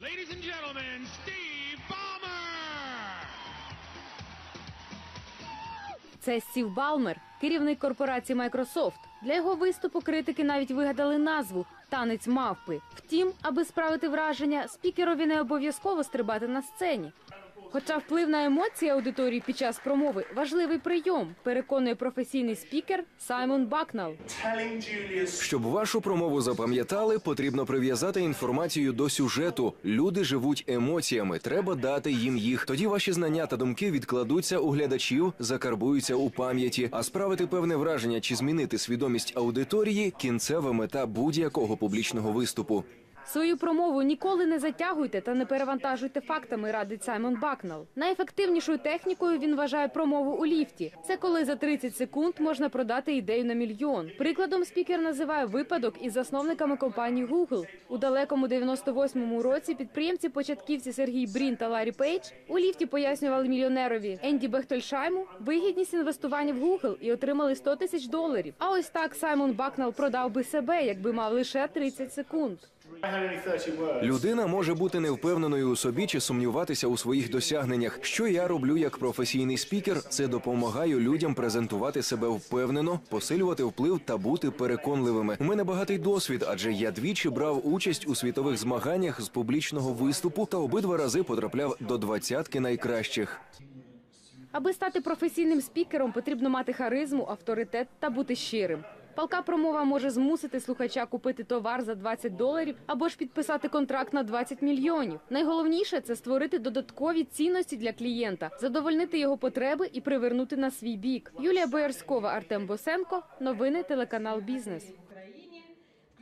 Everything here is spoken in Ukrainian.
Ladies and gentlemen, Steve Ballmer! Це Стів Балмер, керівник корпорації Microsoft. Для його виступу критики навіть вигадали назву Танець мавпи. Втім, аби справити враження, спікерові не обов'язково стрибати на сцені. Хоча вплив на емоції аудиторії під час промови важливий прийом, переконує професійний спікер Саймон Бакнал. Щоб вашу промову запам'ятали, потрібно прив'язати інформацію до сюжету. Люди живуть емоціями, треба дати їм їх. Тоді ваші знання та думки відкладуться у глядачів, закарбуються у пам'яті. А справити певне враження чи змінити свідомість аудиторії кінцева мета будь-якого публічного виступу. Свою промову ніколи не затягуйте та не перевантажуйте фактами, радить Саймон Бакнал. Найефективнішою технікою він вважає промову у ліфті. Це коли за 30 секунд можна продати ідею на мільйон. Прикладом спікер називає випадок із засновниками компанії Google. У далекому 98-му році підприємці-початківці Сергій Брін та Ларі Пейдж у ліфті пояснювали мільйонерові Енді Бехтольшайму вигідність інвестування в Google і отримали 100 тисяч доларів. А ось так Саймон Бакнал продав би себе, якби мав лише 30 секунд. I had only 30 words. Людина може бути невпевненою у собі чи сумніватися у своїх досягненнях. Що я роблю як професійний спікер, це допомагаю людям презентувати себе впевнено, посилювати вплив та бути переконливими. У мене багатий досвід, адже я двічі брав участь у світових змаганнях з публічного виступу та обидва рази потрапляв до двадцятки найкращих. Аби стати професійним спікером, потрібно мати харизму, авторитет та бути щирим. Палка промова може змусити слухача купити товар за 20 доларів або ж підписати контракт на 20 мільйонів. Найголовніше це створити додаткові цінності для клієнта, задовольнити його потреби і привернути на свій бік. Юлія Боярськова, Артем Босенко. Новини телеканал Бізнес.